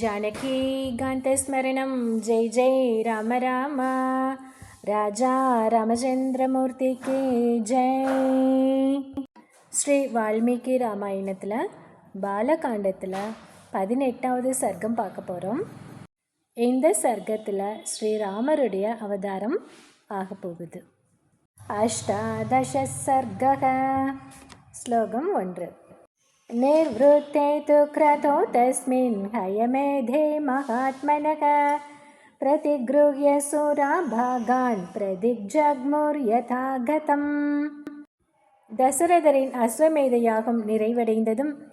जानकीकान्तस्मरणं जय जय राम राम ராஜா ராமச்சந்திரமூர்த்திக்கு ஜெய் ஸ்ரீ வால்மீகி ராமாயணத்தில் பாலகாண்டத்தில் பதினெட்டாவது சர்க்கம் பார்க்க போகிறோம் இந்த சர்க்கத்தில் ஸ்ரீராமருடைய அவதாரம் ஆக போகுது அஷ்டாதச சர்க்கக ஸ்லோகம் ஒன்று निर्वृत्ते तु क्रतो तस्मिन् हयमेधे महात्मनः प्रतिगृह्य सुराभागान् பிரதிஜக்முர்யதாகதம் தசரதரின் அஸ்வமேத யாகம் நிறைவடைந்ததும்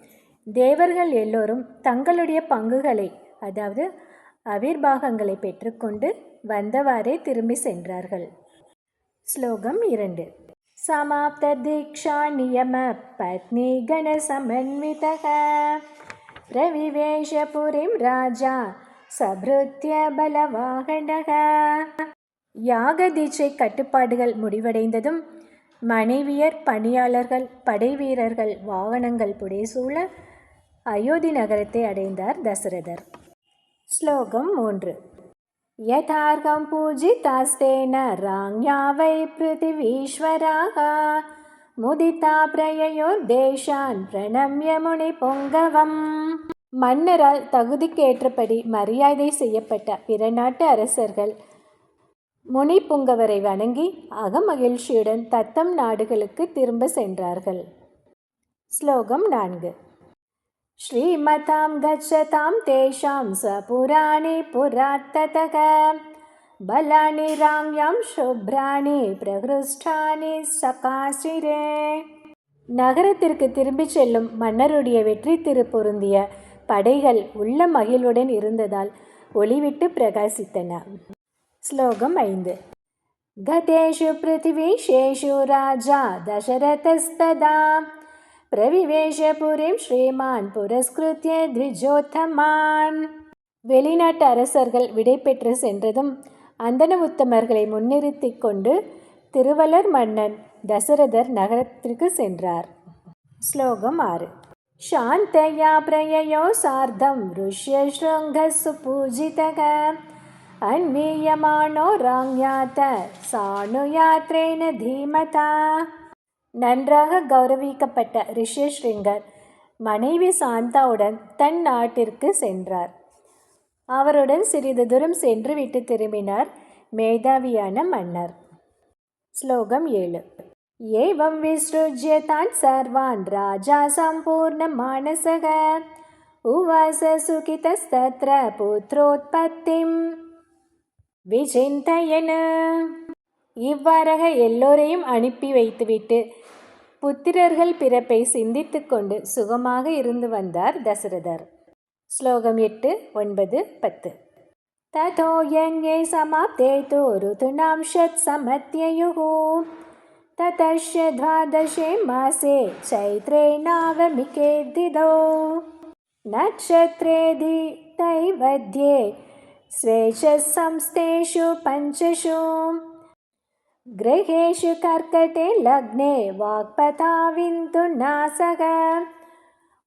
தேவர்கள் எல்லோரும் தங்களுடைய பங்குகளை அதாவது அவிர்பாகங்களை பெற்றுக்கொண்டு வந்தவாறே திரும்பி சென்றார்கள் ஸ்லோகம் இரண்டு समाप्तदीक्षा नियमपत्नीगणसमन्वितः प्रविवेशपुरीं राजा சப்ருத்திய பலவாகனக யாக தீட்சை கட்டுப்பாடுகள் முடிவடைந்ததும் மனைவியர் பணியாளர்கள் படைவீரர்கள் வாகனங்கள் புடைசூழ அயோத்தி நகரத்தை அடைந்தார் தசரதர் ஸ்லோகம் மூன்று यथार्हं पूजितास्तेन राज्ञा वै पृथिवीश्वराः முதிதா பிரயோர்தேஷான் பிரணம்ய முனி பொங்கவம் மன்னரால் தகுதிக்கேற்றபடி மரியாதை செய்யப்பட்ட பிற நாட்டு அரசர்கள் முனி புங்கவரை வணங்கி அகமகிழ்ச்சியுடன் தத்தம் நாடுகளுக்கு திரும்ப சென்றார்கள் ஸ்லோகம் நான்கு श्रीमतां गच्छतां तेषां स्वपुराणि पुरात्ततः बलानि राज्ञां शुभ्राणि பிரகிருஷ்டானி சகாசிரே நகரத்திற்கு திரும்பிச் செல்லும் மன்னருடைய வெற்றி திரு பொருந்திய படைகள் உள்ள மகிழ்வுடன் இருந்ததால் ஒளிவிட்டு பிரகாசித்தன ஸ்லோகம் ஐந்து गतेषु पृथिवीशेषु राजा दशरथस्तदा பிரவிவேஷபுரிம் ஸ்ரீமான் புரஸ்கிருத்திய த்விஜோத்தமான். வெளிநாட்டு அரசர்கள் விடைபெற்று சென்றதும் அந்தன உத்தமர்களை முன்னிறுத்தி கொண்டு திருவலர் மன்னன் தசரதர் நகரத்திற்கு சென்றார். ஸ்லோகம் ஆறு. சாந்தயா பிரயயோ சார்தம் ருஷ்ய ஸ்ருங்க சுபூஜிதக அன்மீயமானோ ராங்யாத்த சாணுயாத்ரேன தீமதா. நன்றாக கௌரவிக்கப்பட்ட ரிஷியஸ்ரிங்கர் மனைவி சாந்தாவுடன் தன் நாட்டிற்கு சென்றார். அவருடன் சிறிது தூரம் சென்று விட்டு திரும்பினார் மேதாவியான மன்னர். ஸ்லோகம் ஏழு. ஏவம் விஸ்ருஜ்ய தான் சர்வான் ராஜா சம்பூர்ண மானசக. உவாச சுகிதஸ்தத்ர புத்ரோத்பத்திம். விஜிந்தயன. இவ்வாறாக எல்லோரையும் அனுப்பி வைத்துவிட்டு புத்திரர்கள் பிறப்பை சிந்தித்து கொண்டு சுகமாக இருந்து வந்தார் தசரதர். ஸ்லோகம் எட்டு ஒன்பது பத்து. ததோ யங்கே சமாப்தே தோரு துணாம் ஷத் சமத்யயுகு. ததஷ துவாதசே மாசே சைத்ரே நாவமிகே திதோ நட்சத்திரே தி தைவத்யே ஸ்வேஷ சம்ஸ்தேஷு பஞ்சஷூம் ग्रहेषु कर्कटे लग्ने वाक्पथाविन्दुनासः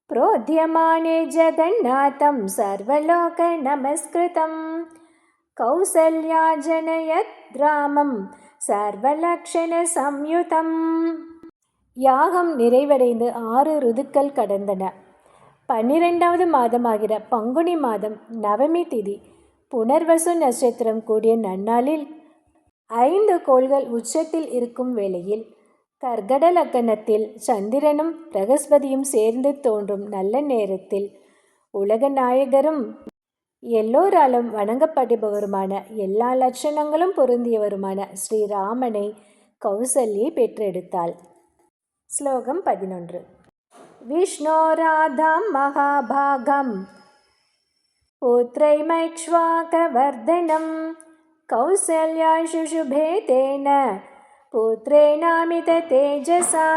प्रोद्यमाने जगन्नाथं सर्वलोकनमस्कृतं कौसल्याजनयत् ராமம் சர்வலக்ஷணசம்யுதம் யாகம் நிறைவடைந்து ஆறு ருதுக்கள் கடந்தன பன்னிரெண்டாவது மாதமாகிற பங்குனி மாதம் நவமி திதி புனர்வசு நட்சத்திரம் கூடிய நன்னாளில் ஐந்து கோள்கள் உச்சத்தில் இருக்கும் வேளையில் கர்கட லக்கணத்தில் சந்திரனும் பிரகஸ்பதியும் சேர்ந்து தோன்றும் நல்ல நேரத்தில் உலக நாயகரும் எல்லோராலும் வணங்கப்படுபவருமான எல்லா லட்சணங்களும் பொருந்தியவருமான ஸ்ரீராமனை கௌசல்யை பெற்றெடுத்தாள். ஸ்லோகம் பதினொன்று. விஷ்ணோராதாம் மகாபாகம். पुत्रैमैक्ष्वाकवर्धनं कौसल्याशुशुभे तेन புத்திரேனாமித தேஜசா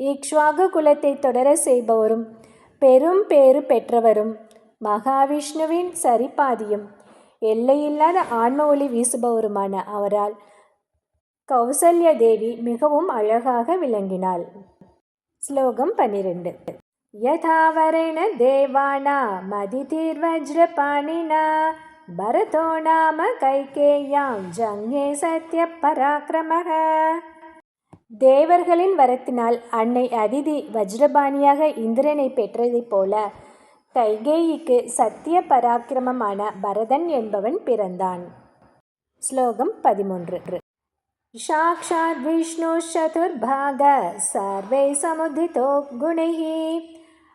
இக்ஷ்வாகு குலத்தை தொடர செய்பவரும் பெரும் பேறு பெற்றவரும் மகாவிஷ்ணுவின் சரிபாதியும் எல்லையில்லாத ஆன்ம ஒளி வீசுபவருமான அவரால் கௌசல்ய தேவி மிகவும் அழகாக விளங்கினாள் ஸ்லோகம் பன்னிரெண்டு यथा वरेण देवानामदितिर्वज्रपाणिना भरतो नाम कैकेय्यां जङ्गे सत्यपराक्रमः தேவர்களின் வரத்தினால் அன்னை அதிதி வஜ்ரபாணியாக இந்திரனை பெற்றதைப் போல கைகேயிக்கு சத்திய பராக்கிரமமான பரதன் என்பவன் பிறந்தான் ஸ்லோகம் பதிமூன்று சாக்ஷாத் விஷ்ணு சதுர்பாக சர்வை சமுதிதோ குணைः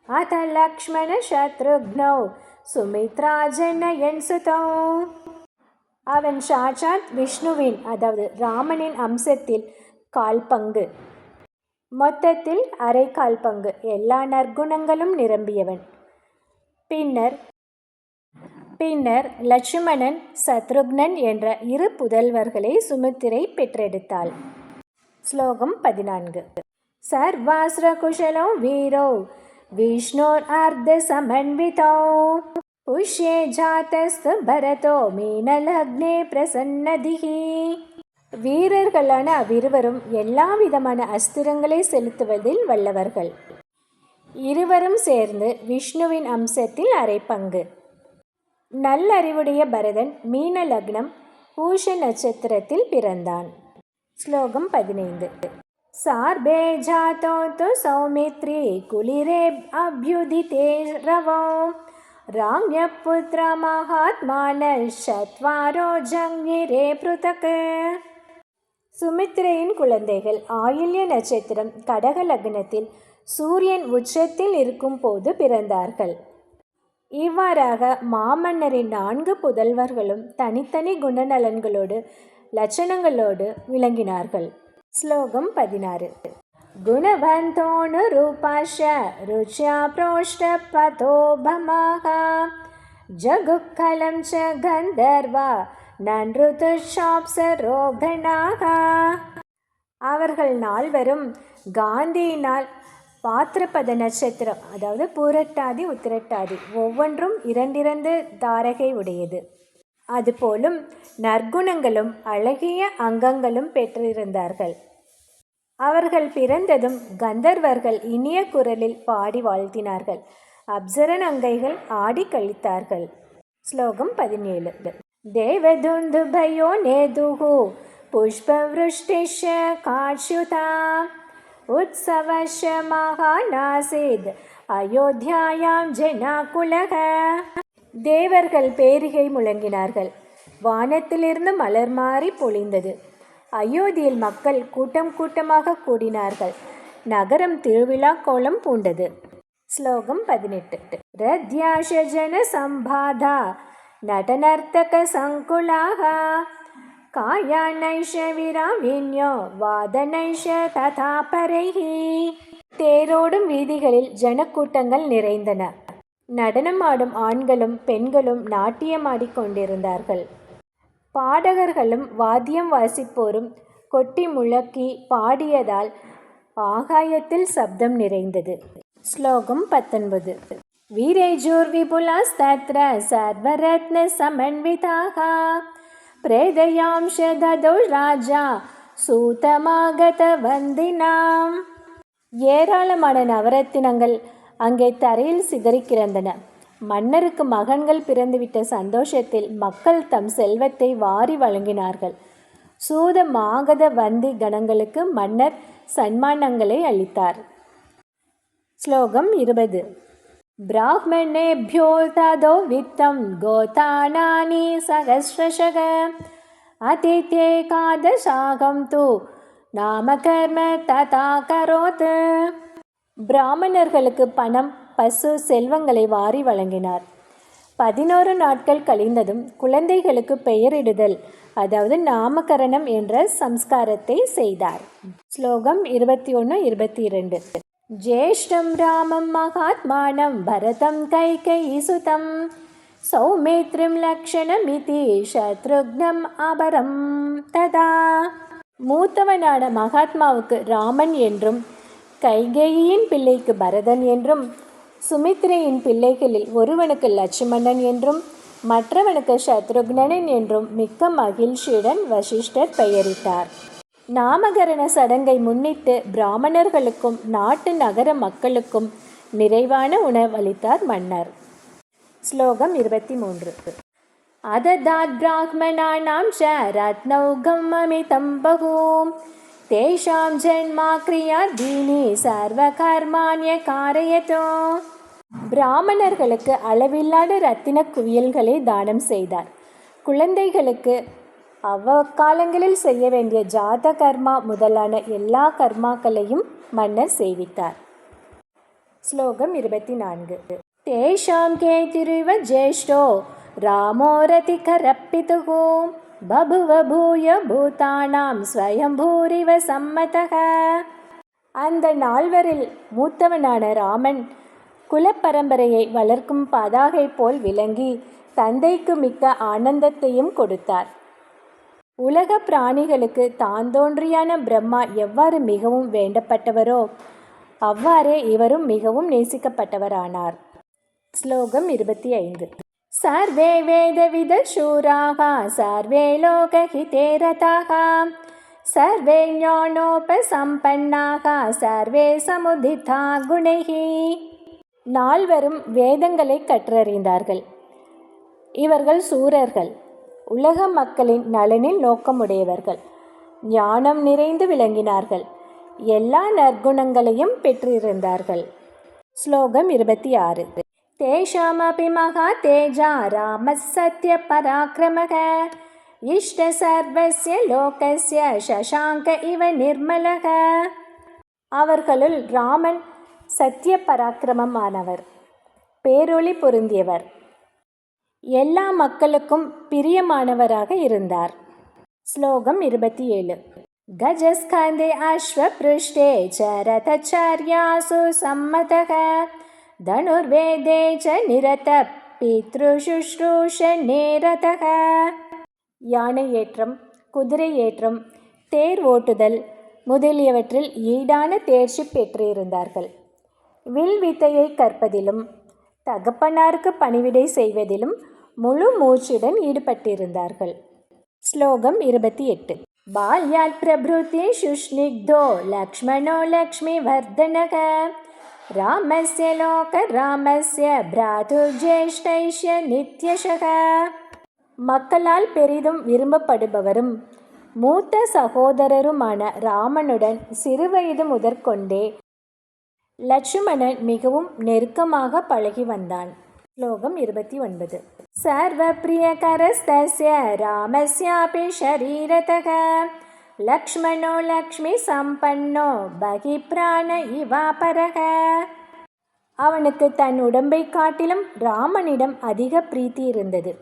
அத லக்ஷ்மண சத்ருக்னோ சுமித்ரா ஜனயன் சுதோ அவன் ஷாஜாத் விஷ்ணுவின் அதாவது ராமனின் அம்சத்தில் கால் பங்கு மொத்தத்தில் அரை கால் பங்கு எல்லா நற்குணங்களும் நிரம்பியவன். பின்னர் பின்னர் லட்சுமணன் சத்ருக்னன் என்ற இரு புதல்வர்களை சுமித்திரை பெற்றெடுத்தாள். ஸ்லோகம் பதினான்கு. சர்வாஸ்ர குஷலோ வீரோ. விஷ்ணோர் पुष्ये சமன்விதோ भरतो பரதோ மீனலக்னே பிரசன்னதிகி வீரர்களான அவ்விருவரும் எல்லா விதமான அஸ்திரங்களை செலுத்துவதில் வல்லவர்கள். இருவரும் சேர்ந்து விஷ்ணுவின் அம்சத்தில் அரை பங்கு. நல்லறிவுடைய பரதன் மீன லக்னம் பூஷ நட்சத்திரத்தில் பிறந்தான். ஸ்லோகம் பதினைந்து. சார்பே ஜாதோ து சௌமித்ரி குளிரே அபியுதிதே ரவோ ராம்ய சத்வாரோ ஜங்கிரே பிருதக் சுமித்திரையின் குழந்தைகள் ஆயில்ய நட்சத்திரம் கடக லக்னத்தில் சூரியன் உச்சத்தில் இருக்கும் போது பிறந்தார்கள். இவ்வாறாக மாமன்னரின் நான்கு புதல்வர்களும் தனித்தனி குணநலன்களோடு லட்சணங்களோடு விளங்கினார்கள். ஸ்லோகம் பதினாறு குணவந்தோனு ரூபாஷ ருச்சியா புரோஷ்ட பதோபமாக ஜகுக்கலம் ச கந்தர்வா நன்றுது ரோகணாக அவர்கள் நால்வரும் காந்தியினால் பாத்திரப்பத நட்சத்திரம் அதாவது பூரட்டாதி உத்திரட்டாதி ஒவ்வொன்றும் இரண்டிரண்டு தாரகை உடையது அதுபோலும் நற்குணங்களும் அழகிய அங்கங்களும் பெற்றிருந்தார்கள். அவர்கள் பிறந்ததும் கந்தர்வர்கள் இனிய குரலில் பாடி வாழ்த்தினார்கள். அப்சரன் அங்கைகள் ஆடி கழித்தார்கள். ஸ்லோகம் பதினேழு. தேவதுந்துபயோ நேதுகு புஷ்பவృష్టిஷ காட்சுதா உத்சவஷ மகாநாசித் அயோத்தியாயாம் ஜனாகுலக தேவர்கள் பேரிகை முழங்கினார்கள். வானத்திலிருந்து மலர் மாறி பொழிந்தது. அயோத்தியில் மக்கள் கூட்டம் கூட்டமாக கூடினார்கள். நகரம் திருவிழா கோலம் பூண்டது. ஸ்லோகம் பதினெட்டு. ரத்யாஷன ஜன சம்பாதா நடனர்த்தக சங்குலாக. காயானைஷ விராமின்யோ வாதனைஷ ததா பரைஹி தேரோடும் வீதிகளில் ஜனக்கூட்டங்கள் நிறைந்தன. நடனமாடும் ஆண்களும் பெண்களும் நாட்டியமாடிக் கொண்டிருந்தார்கள் பாடகர்களும் வாத்தியம் வாசிப்போரும் கொட்டி முழக்கி பாடியதால் ஆகாயத்தில் சப்தம் நிறைந்தது ஸ்லோகம் பத்தொன்பது वीरेजोर्विपुलास्तत्र सर्वरत्नसमन्विताः प्रेदयांश ददौ ராஜா சூதமாகதவந்தினாம் ஏராளமான நவரத்தினங்கள் அங்கே தரையில் சிதறி மன்னருக்கு மகன்கள் பிறந்துவிட்ட சந்தோஷத்தில் மக்கள் தம் செல்வத்தை வாரி வழங்கினார்கள். சூத மாகத வந்தி கணங்களுக்கு மன்னர் சன்மானங்களை அளித்தார். ஸ்லோகம் இருபது. பிராமணேபியோ ததோ வித்தம் கோதானானி சகஸ்ரஷக அதித்தே காதசாகம் தூ. நாம கர்ம ததா கரோத்து பிராமணர்களுக்கு பணம் பசு செல்வங்களை வாரி வழங்கினார். பதினோரு நாட்கள் கழிந்ததும் குழந்தைகளுக்கு பெயரிடுதல் அதாவது நாமகரணம் என்ற சம்ஸ்காரத்தை செய்தார். ஸ்லோகம் இருபத்தி ஒன்று இருபத்தி இரண்டு ஜேஷ்டம் ராமம் மகாத்மானம் பரதம் கைகை சுதம் சௌமித்ரிம் லக்ஷணமிதி சத்ருக்னம் அபரம். ததா. மூத்தவனான மகாத்மாவுக்கு ராமன் என்றும் கைகேயின் பிள்ளைக்கு பரதன் என்றும் சுமித்ரையின் பிள்ளைகளில் ஒருவனுக்கு லட்சுமணன் என்றும் மற்றவனுக்கு சத்ருக்னன் என்றும் மிக்க மகிழ்ச்சியுடன் வசிஷ்டர் பெயரிட்டார். நாமகரண சடங்கை முன்னிட்டு பிராமணர்களுக்கும் நாட்டு நகர மக்களுக்கும் நிறைவான உணவளித்தார் மன்னர். ஸ்லோகம் இருபத்தி மூன்று அததாத் பிராக்மணானாம் ச ரத்னௌகம் அமிதம் பகூம். தேஷாம் ஜன்மா கிரியா தீனி சர்வ கர்மானிய காரயத்தோ பிராமணர்களுக்கு அளவில்லாத ரத்தின குவியல்களை தானம் செய்தார். குழந்தைகளுக்கு அவ்வக்காலங்களில் செய்ய வேண்டிய ஜாத கர்மா முதலான எல்லா கர்மாக்களையும் மன்னர் செய்வித்தார். ஸ்லோகம் இருபத்தி நான்கு தேஷாம் கே திருவ ஜேஷ்டோ ராமோரதி கரப்பிதுகோம் பபுவபூய பூதானாம் ஸ்வயம்பூரிவ சம்மதக அந்த நால்வரில் மூத்தவனான ராமன் குலப்பரம்பரையை வளர்க்கும் பதாகை போல் விளங்கி தந்தைக்கு மிக்க ஆனந்தத்தையும் கொடுத்தார். உலக பிராணிகளுக்கு தான் தோன்றியான பிரம்மா எவ்வாறு மிகவும் வேண்டப்பட்டவரோ அவ்வாறே இவரும் மிகவும் நேசிக்கப்பட்டவரானார். ஸ்லோகம் இருபத்தி ஐந்து. சர்வே வேதவித சூராக சர்வே லோகஹிதே ரதாக சர்வே ஞானோபசம்பன்னாக சர்வே சமுதிதா குணகி நால்வரும் வேதங்களை கற்றறிந்தார்கள். இவர்கள் சூரர்கள் உலக மக்களின் நலனில் நோக்கமுடையவர்கள். ஞானம் நிறைந்து விளங்கினார்கள். எல்லா நற்குணங்களையும் பெற்றிருந்தார்கள். ஸ்லோகம் இருபத்தி ஆறு. தேஷாமபி மகா தேஜா ராம சத்ய பராக்கிரமக இஷ்ட சர்வஸ்ய லோகஸ்ய சசாங்க இவ நிர்மலக அவர்களுள் ராமன் சத்திய பராக்கிரமமானவர் பேரொளி பொருந்தியவர். எல்லா மக்களுக்கும் பிரியமானவராக இருந்தார். ஸ்லோகம் இருபத்தி ஏழு. கஜஸ்கந்தே அஸ்வபிருஷ்டே ச ரதச்சாரியாசு சம்மதக। धनुर्वेदे च நிரத பித்ருசுஷ்ரூஷ நேரதக யானை ஏற்றம் குதிரை ஏற்றம் தேர் ஓட்டுதல் முதலியவற்றில் ஈடான தேர்ச்சி பெற்றிருந்தார்கள். வில் வித்தையை கற்பதிலும் தகப்பனாருக்கு பணிவிடை செய்வதிலும் முழு மூச்சுடன் ஈடுபட்டிருந்தார்கள். ஸ்லோகம் இருபத்தி எட்டு. பால்யாத் பிரபுதி சுஷ்னிக்தோ லக்ஷ்மணோ லக்ஷ்மி வர்தனக. ராமஸ்ய லோக भ्रातुर्ज्येष्ठैश्य பிராதுர்ஜேஷ்டைஷ்ய மக்களால் பெரிதும் விரும்பப்படுபவரும் மூத்த சகோதரருமான ராமனுடன் சிறுவயது முதற்கொண்டே லட்சுமணன் மிகவும் நெருக்கமாக பழகி வந்தான். ஸ்லோகம் இருபத்தி ஒன்பது. சர்வ பிரியகரஸ்தஸ்ய ராமஸ்யாபி ஷரீரதக. லக்ஷ்மணோ லக்ஷ்மி சம்பன்னோ பகி பிராண இவாபரக அவனுக்கு தன் உடம்பை காட்டிலும் ராமனிடம் அதிக பிரீத்தி இருந்தது.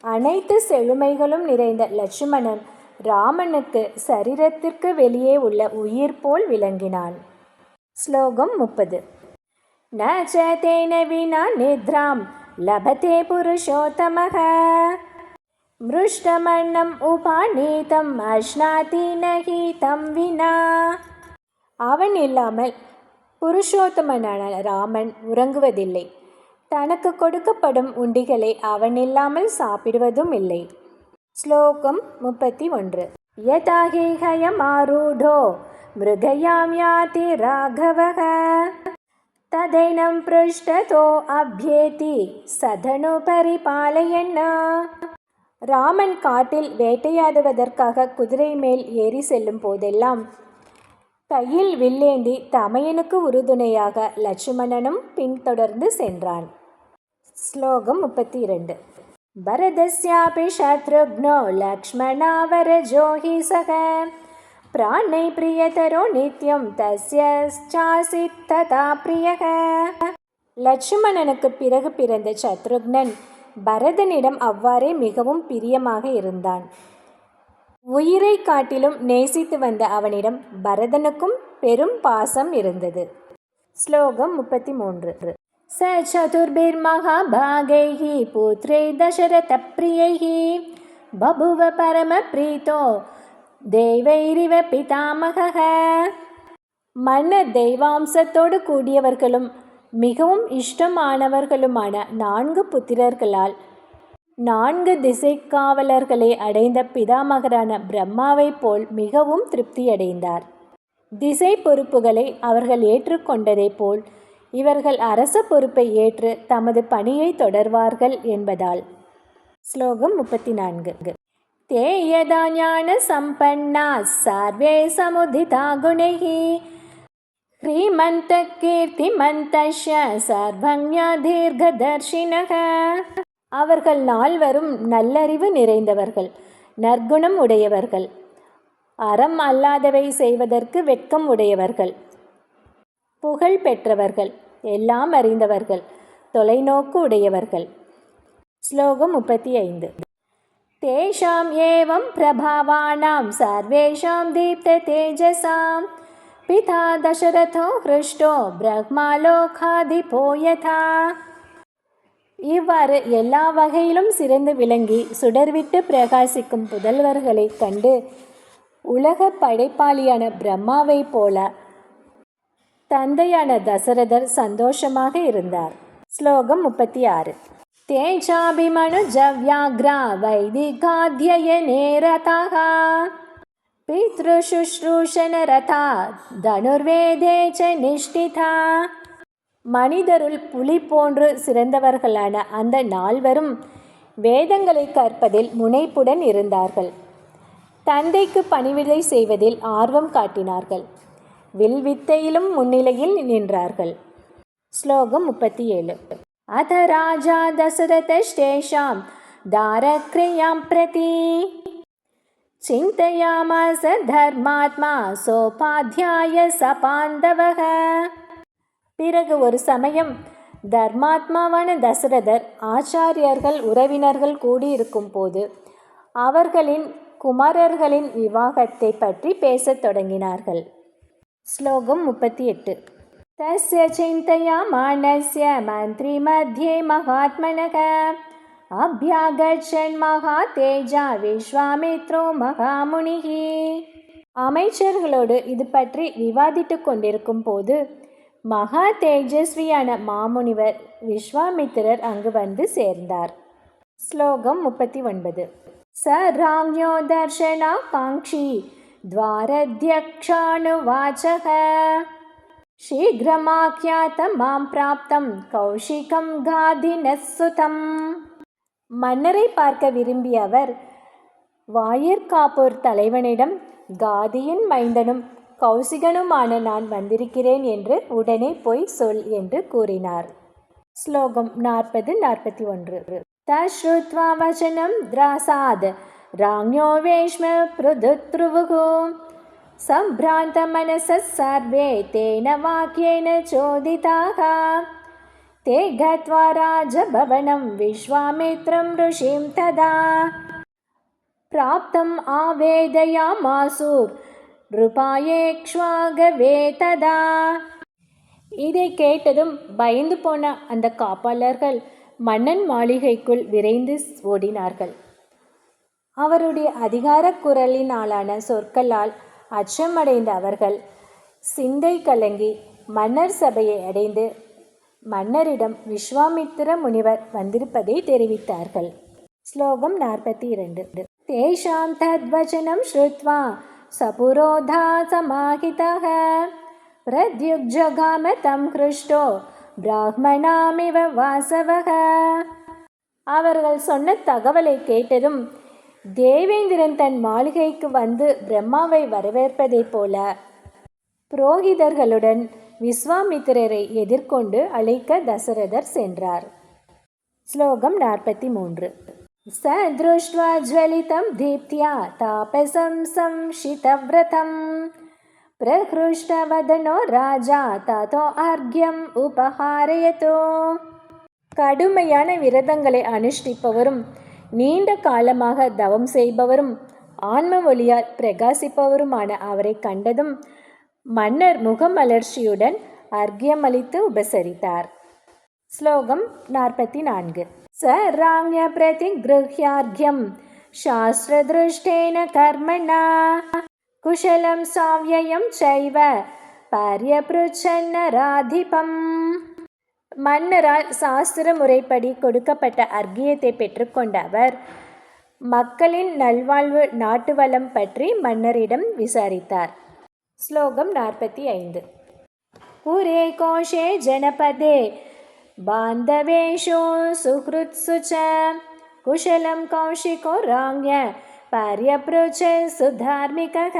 அனைத்து செழுமைகளும் நிறைந்த லட்சுமணன் ராமனுக்கு சரீரத்திற்கு வெளியே உள்ள உயிர் போல் விளங்கினான். ஸ்லோகம் முப்பது. ந சேன வினா நித்ராம் லபதே புருஷோத்தமக மிருஷ்டமன்னம் உபாநீதம் அஷ்னாதி நகி தம் வினா அவன் இல்லாமல் புருஷோத்தமனான ராமன் உறங்குவதில்லை. தனக்கு கொடுக்கப்படும் உண்டிகளை அவன் இல்லாமல் சாப்பிடுவதும் இல்லை. ஸ்லோகம் முப்பத்தி ஒன்று யதாகி ஹயமாரூடோ மிருகயாம் யாதி ராகவக ததைனம் பிருஷ்டதோ அபியேதி சதனு பரிபாலயன்ன। ராமன் காட்டில் வேட்டையாடுவதற்காக குதிரை மேல் ஏறி செல்லும் போதெல்லாம் கையில் வில்லேந்தி தமையனுக்கு உறுதுணையாக லட்சுமணனும் பின்தொடர்ந்து சென்றான். ஸ்லோகம் முப்பத்தி இரண்டு பரதஸ்யாபி சத்ருக்னோ லக்ஷ்மணாவரஜோ ஹி சக. பிராணை பிரியதரோ நித்யம் தஸ்யாசி ததா பிரியக. லட்சுமணனுக்கு பிறகு பிறந்த சத்ருக்னன் பரதனிடம் அவ்வாறே மிகவும் பிரியமாக இருந்தான். உயிரை காட்டிலும் நேசித்து வந்த அவனிடம் பரதனுக்கும் பெரும் பாசம் இருந்தது. ஸ்லோகம் முப்பத்தி மூன்று ச சதுர்பிர்மகாபாகைः புத்ரை தசரதப்பிரியைः பபுவ பரமப்ரீதோ தெய்வைரிவ பிதாமக மன்னர் தெய்வாம்சத்தோடு கூடியவர்களும் மிகவும் இஷ்டமானவர்களுமான நான்கு புத்திரர்களால் நான்கு திசைக்காவலர்களை அடைந்த பிதாமகரான பிரம்மாவைப் போல் மிகவும் திருப்தியடைந்தார். திசை பொறுப்புகளை அவர்கள் ஏற்றுக்கொண்டதை போல் இவர்கள் அரச பொறுப்பை ஏற்று தமது பணியை தொடர்வார்கள் என்பதால். ஸ்லோகம் முப்பத்தி நான்கு தேயதா ஞான சம்பன்னா சர்வே சமுதிதா குணைகி ஸ்ரீமந்த ஸ்ரீமந்தகீர்த்திமந்தஷ சர்வஞா தீர்க்கதர்ஷினக அவர்கள் நால்வரும் நல்லறிவு நிறைந்தவர்கள் நற்குணம் உடையவர்கள் அறம் அல்லாதவை செய்வதற்கு வெட்கம் உடையவர்கள் புகழ் பெற்றவர்கள் எல்லாம் அறிந்தவர்கள் தொலைநோக்கு உடையவர்கள். ஸ்லோகம் முப்பத்தி ஐந்து. தேஷாம் ஏவம் பிரபாவானாம் சர்வேஷாம் தீப்த தேஜசாம். पिता दशरथो हृष्टो பிரம்மாலோகாதிபோ யதா இவ்வாறு எல்லா வகையிலும் சிறந்து விளங்கி சுடர்விட்டு பிரகாசிக்கும் புதல்வர்களைக் கண்டு உலக படைப்பாளியான பிரம்மாவைப் போல தந்தையான தசரதர் சந்தோஷமாக இருந்தார் ஸ்லோகம் முப்பத்தி ஆறு तेजाभिमनुजव्याघ्रा वैदिकाध्ययने रताः பித்ருசுஷ்ரூஷணரதா தனுர்வேதே ச நிஷ்டிதா. மனிதருள் புலி போன்று சிறந்தவர்களான அந்த நால்வரும் வேதங்களை கற்பதில் முனைப்புடன் இருந்தார்கள். தந்தைக்கு பணிவிடை செய்வதில் ஆர்வம் காட்டினார்கள். வில்வித்தையிலும் முன்னிலையில் நின்றார்கள். ஸ்லோகம் முப்பத்தி ஏழு அத ராஜா தசரதேஷாம் தாரக்ரியாம் பிரதி. चिन्तयामास धर्मात्मा சோபாத்தியாய சபாந்தவக பிறகு ஒரு சமயம் தர்மாத்மாவான தசரதர் ஆச்சாரியர்கள் உறவினர்கள் கூடியிருக்கும் போது அவர்களின் குமாரர்களின் விவாகத்தை பற்றி பேசத் தொடங்கினார்கள் ஸ்லோகம் முப்பத்தி எட்டு तस्य चिन्तयामानस्य मन्त्रिमध्ये महात्मनः அபியாகச்சன் மகா தேஜா விஸ்வாமித்ரோ மகாமுனிகி அமைச்சர்களோடு இது பற்றி விவாதித்து கொண்டிருக்கும் போது மகா தேஜஸ்வியான மாமுனிவர் விஸ்வாமித்திரர் அங்கு வந்து சேர்ந்தார் ஸ்லோகம் முப்பத்தி ஒன்பது ச ராம்யோ தர்ஷனா காங்ஷி द्वारध्यक्षानुवाचः शीघ्रमाख्यातं मां प्राप्तं கௌஷிகம் காதினசுதம் மன்னரை பார்க்க விரும்பிய அவர் வாயிற்காப்போர் தலைவனிடம் காதியின் மைந்தனும் கௌசிகனுமான நான் வந்திருக்கிறேன் என்று உடனே போய் சொல் என்று கூறினார். ஸ்லோகம் நாற்பது நாற்பத்தி ஒன்று. தஸ்ருத்வா வச்சனம் திராசாத் ராங்யோ வேஷ்ம பிருதுத்ருவுகு. சம்பிராந்த மனச சர்வே தேன வாக்கியேன சோதிதாக. ते गत्वा राजभवनं विश्वामित्रं ऋषिं तदा प्राप्तम् आवेदयामासुर् ருபாயேக்ஷ்வாகவே ததா இதை கேட்டதும் பயந்து போன அந்த காப்பாளர்கள் மன்னன் மாளிகைக்குள் விரைந்து ஓடினார்கள் அவருடைய அதிகார குரலினாலான சொற்களால் அச்சமடைந்த அவர்கள் சிந்தை கலங்கி மன்னர் சபையை அடைந்து மன்னரிடம் விஸ்வாமித்திர முனிவர் வந்திருப்பதை தெரிவித்தார்கள். ஸ்லோகம் நாற்பத்தி இரண்டு. தேஷாம் தத்வச்சனம் ஸ்ருத்வா சபுரோதா சமாஹிதः பிரத்யுக்ஜகாம தம் கிருஷ்டோ பிராமணாமிவ வாசவக அவர்கள் சொன்ன தகவலை கேட்டதும் தேவேந்திரன் தன் மாளிகைக்கு வந்து பிரம்மாவை வரவேற்பதைப் போல புரோகிதர்களுடன் விஸ்வாமித்திரரை எதிர்கொண்டு அழைக்க தசரதர் சென்றார் ஸ்லோகம் நாற்பத்தி மூன்று स दृष्ट्वा ज्वलितं दीप्त्या तापसं संशितव्रतं प्रहृष्टवदनो राजा ततो अर्घ्यम् उपहारयतो கடுமையான விரதங்களை அனுஷ்டிப்பவரும் நீண்ட காலமாக தவம் செய்பவரும் ஆன்ம ஒளியால் பிரகாசிப்பவருமான அவரை கண்டதும் மன்னர் முகமலர்ச்சியுடன் அர்க்கியமளித்து உபசரித்தார். ஸ்லோகம் நாற்பத்தி நான்கு ச ராம்ய சாஸ்திர சாஸ்திரதிருஷ்டேன கர்மணா குஷலம் சாவியம் சைவ பரியபிருச்சன்னராதிபம் மன்னரால் சாஸ்திர முறைப்படி கொடுக்கப்பட்ட அர்க்கியத்தை பெற்றுக்கொண்ட அவர் மக்களின் நல்வாழ்வு நாட்டு வளம் பற்றி மன்னரிடம் விசாரித்தார் ஸ்லோகம் நாற்பத்தி ஐந்து पुरे कोशे जनपदे बान्धवेषु सुहृत्सु च कुशलं कौशिको राज्ञ पर्यपृच सुधार्मिकः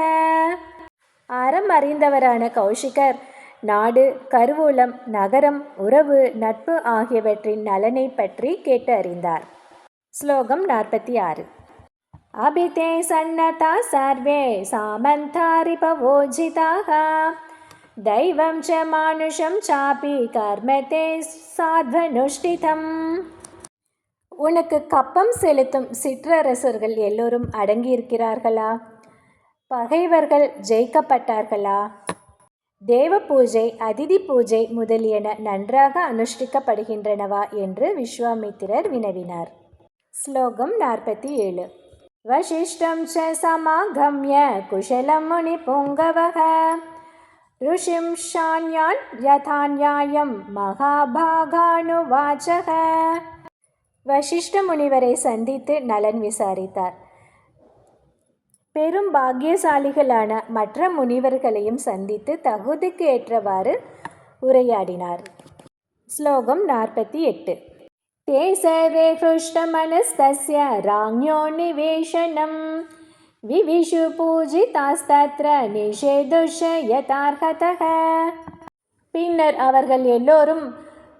அறம் அறிந்தவரான கௌஷிகர் நாடு கருவூலம் நகரம் உறவு நட்பு ஆகியவற்றின் நலனை பற்றி கேட்டு அறிந்தார் ஸ்லோகம் நாற்பத்தி ஆறு அபிதே சன்னதா சர்வே சாமந்தாரிபவோஜிதாக दैवं च मानुषं चापि कर्म ते சாத்வனுஷ்டிதம் உனக்கு கப்பம் செலுத்தும் சிற்றரசர்கள் எல்லோரும் அடங்கியிருக்கிறார்களா பகைவர்கள் ஜெயிக்கப்பட்டார்களா தேவ பூஜை அதிதி பூஜை முதலியன நன்றாக அனுஷ்டிக்கப்படுகின்றனவா என்று விஸ்வாமித்திரர் வினவினார் ஸ்லோகம் நாற்பத்தி ஏழு வசிஷ்டம் ச சமாகம்ய குஷலம் முனி புங்கவக ऋषिं शान्यान् यथा न्यायं மகாபாகானுவாச்சக வசிஷ்ட முனிவரை சந்தித்து நலன் விசாரித்தார் பெரும் பாக்கியசாலிகளான மற்ற முனிவர்களையும் சந்தித்து தகுதிக்கு ஏற்றவாறு உரையாடினார் ஸ்லோகம் நாற்பத்தி எட்டு ते सर्वे हृष्टमनस्तस्य राज्ञो निवेशनम् विविशु पूजितास्तत्र निषेधुष यथार्हतः பின்னர் அவர்கள் எல்லோரும்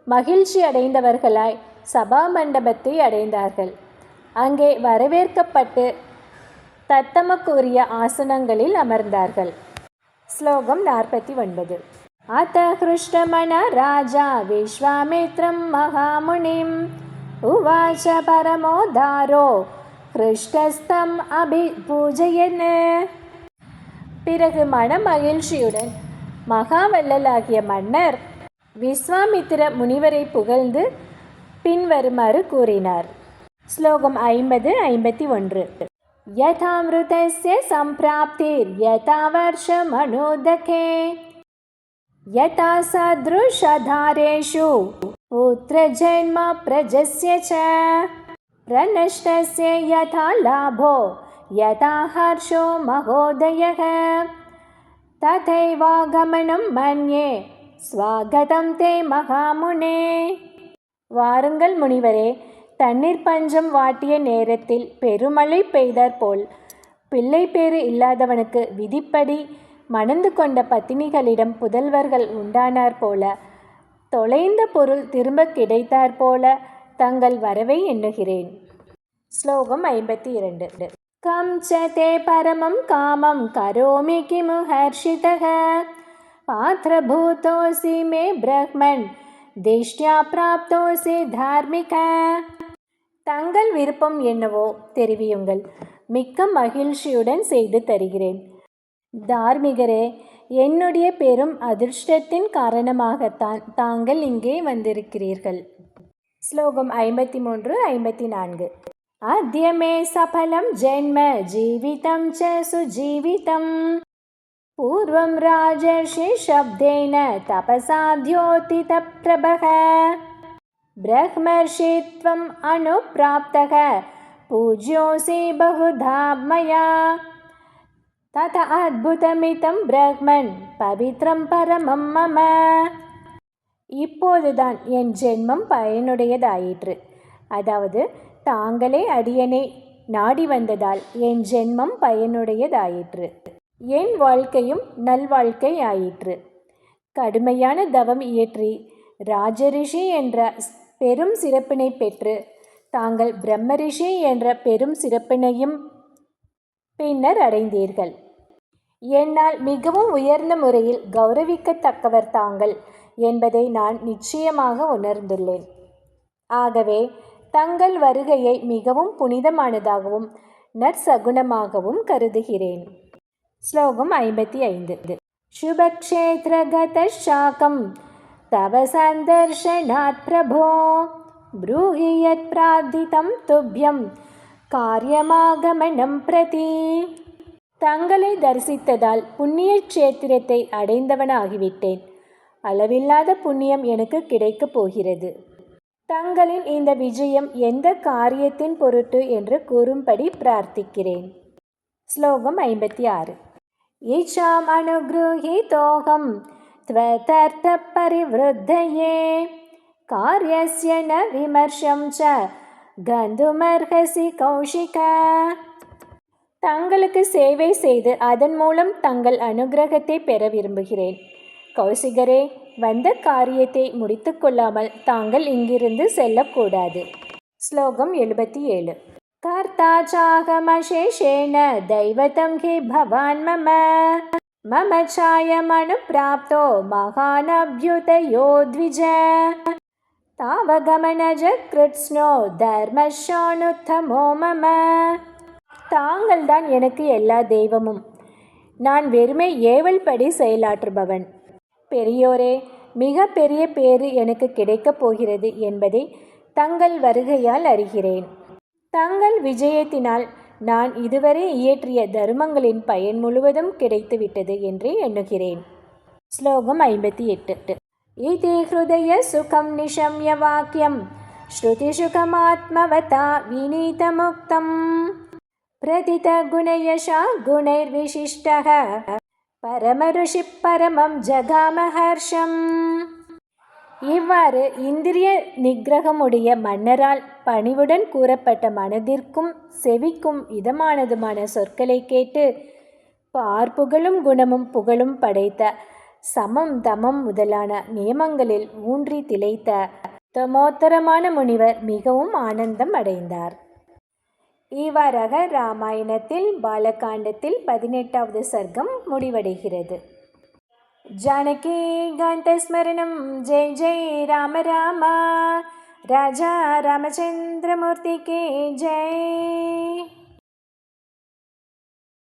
மகிழ்ச்சி அடைந்தவர்களாய் சபா மண்டபத்தை அடைந்தார்கள் அங்கே வரவேற்கப்பட்டு தத்தமக்குரிய ஆசனங்களில் அமர்ந்தார்கள் ஸ்லோகம் நாற்பத்தி ஒன்பது அத்த ஹிருஷ்டமன ராஜா விஸ்வாமித்ரம் மகாமுனிம் உவாச்ச பரமோதாரோ ஹிருஷ்டஸ்தம் அபிபூஜயன் பிறகு மன மகிழ்ச்சியுடன் மகாவல்லலாகிய மன்னர் விஸ்வாமித்திர முனிவரை புகழ்ந்து பின்வருமாறு கூறினார் ஸ்லோகம் ஐம்பது ஐம்பத்தி ஒன்று यथामृतस्य सम्प्राप्तिर्यथा वर्षमनोदके यथा सदृशधारेषु पुत्रजन्म प्रजस्य च प्रनष्टस्य यथा लाभो यथा हर्षो महोदयः तथैवागमनं मन्ये स्वागतं ते महामुने வாருங்கள் முனிவரே தண்ணீர் பஞ்சம் வாட்டிய நேரத்தில் பெருமழை பெய்தாற்போல் பிள்ளை பேறு இல்லாதவனுக்கு விதிப்படி மணந்து கொண்ட பத்தினிகளிடம் புதல்வர்கள் உண்டானார் போல தொலைந்த பொருள் திரும்ப கிடைத்தாற் போல தங்கள் வரவை எண்ணுகிறேன். ஸ்லோகம் ஐம்பத்தி இரண்டு கம் ச தே பரமம் காமம் கரோமி கிமு ஹர்ஷிதக. பாத்திரபூதோசி மே பிரம்மன் திஷ்டியா பிராப்தோசி தார்மிக. தங்கள் விருப்பம் என்னவோ தெரிவியுங்கள். மிக்க மகிழ்ச்சியுடன் செய்து தருகிறேன். தார்மிகரே என்னுடைய பெரும் அதிர்ஷ்டத்தின் காரணமாகத்தான் தாங்கள் இங்கே வந்திருக்கிறீர்கள். ஸ்லோகம் ஐம்பத்தி மூன்று ஐம்பத்தி நான்கு அத்திய மே சபலம் ஜென்ம ஜீவிதம் ச சுஜீவிதம். பூர்வம் ராஜர்ஷி சப்தேன தபசா தியோதித பிரபக பிரம்மர்ஷித்வம் அனுப்பிராப்தக பூஜ்யோசி பகுதா மயா तत அற்புதமிதம் பிரம்மன் பவித்ரம் பரமம் மம. இப்போதுதான் என் ஜென்மம் பயனுடையதாயிற்று. அதாவது தாங்களே அடியனை நாடி வந்ததால் என் ஜென்மம் பயனுடையதாயிற்று. என் வாழ்க்கையும் நல்வாழ்க்கை ஆயிற்று. கடுமையான தவம் இயற்றி ராஜரிஷி என்ற பெரும் சிறப்பினை பெற்று தாங்கள் பிரம்மரிஷி என்ற பெரும் சிறப்பினையும் பின்னர் அடைந்தீர்கள். என்னால் மிகவும் உயர்ந்த முறையில் கௌரவிக்கத்தக்கவர் தாங்கள் என்பதை நான் நிச்சயமாக உணர்ந்துள்ளேன் ஆகவே தங்கள் வருகையை மிகவும் புனிதமானதாகவும் நற்சகுணமாகவும் கருதுகிறேன் ஸ்லோகம் ஐம்பத்தி ஐந்து शुभक्षेत्रगतशाकं तव सन्दर्शनात् प्रभो ब्रूहि यत्प्रार्थितं तुभ्यं காரியமாகமனம் பிரதி தங்களை தரிசித்ததால் புண்ணிய க்ஷேத்திரத்தை அடைந்தவனாகிவிட்டேன் அளவில்லாத புண்ணியம் எனக்கு கிடைக்கப் போகிறது தங்களின் இந்த விஜயம் எந்த காரியத்தின் பொருட்டு என்று கூறும்படி பிரார்த்திக்கிறேன் ஸ்லோகம் ஐம்பத்தி ஆறு ईच्छाम् अनुगृहीतोऽहं त्वतर्थपरिवृद्धये कार्यस्य न विमर्शं च கந்துமர்ஹசி கௌஷிக தங்களுக்கு சேவை செய்து அதன் மூலம் தங்கள் அனுகிரகத்தை பெற விரும்புகிறேன். கௌசிகரே வந்த காரியத்தை முடித்து கொள்ளாமல் தாங்கள் இங்கிருந்து செல்லக்கூடாது. ஸ்லோகம் எழுபத்தி ஏழு. கர்த்தா சாகமசேஷேன தைவதம் ஹி பவான் மம. மம சாயமனுப்பிராப்தோ மகானபியுதயோ த்விஜ. தாவகமனஜ கிருத்ஸ்னோ தர்மஷானுத்தமோ மம. தாங்கள் தான் எனக்கு எல்லா தெய்வமும். நான் வெறுமை ஏவல்படி செயலாற்றுபவன். பெரியோரே மிக பெரிய பேறு எனக்கு கிடைக்கப் போகிறது என்பதை தங்கள் வருகையால் அறிகிறேன். தங்கள் விஜயத்தினால் நான் இதுவரை இயற்றிய தர்மங்களின் பயன் முழுவதும் கிடைத்துவிட்டது என்று எண்ணுகிறேன். ஸ்லோகம் ஐம்பத்தி எட்டு. இது ஹிருதய சுகம் நிஷம்ய வாக்கியம். ஸ்ருதி ஸ்ருதிசுகமாத்மவதா வினீதமுக்தம் प्रथितगुणयशा गुणैर्विशिष्टः பரமருஷி பரமம் ஜகாமஹர்ஷம் இவ்வாறு இந்திரிய நிகிரகமுடைய மன்னரால் பணிவுடன் கூறப்பட்ட மனதிற்கும் செவிக்கும் இதமானதுமான சொற்களை கேட்டு பார்ப்புகளும் குணமும் புகழும் படைத்த சமம் தமம் முதலான நியமங்களில் ஊன்றி திளைத்த தமோத்தரமான முனிவர் மிகவும் ஆனந்தம் அடைந்தார் இவ்வாறாக ராமாயணத்தில் பாலகாண்டத்தில் பதினெட்டாவது சர்க்கம் முடிவடைகிறது. ஜானகி காந்தஸ்மரணம் ஜெய் ஜெய் ராம ராமா. ராஜா ராமச்சந்திரமூர்த்திக்கு ஜெய்.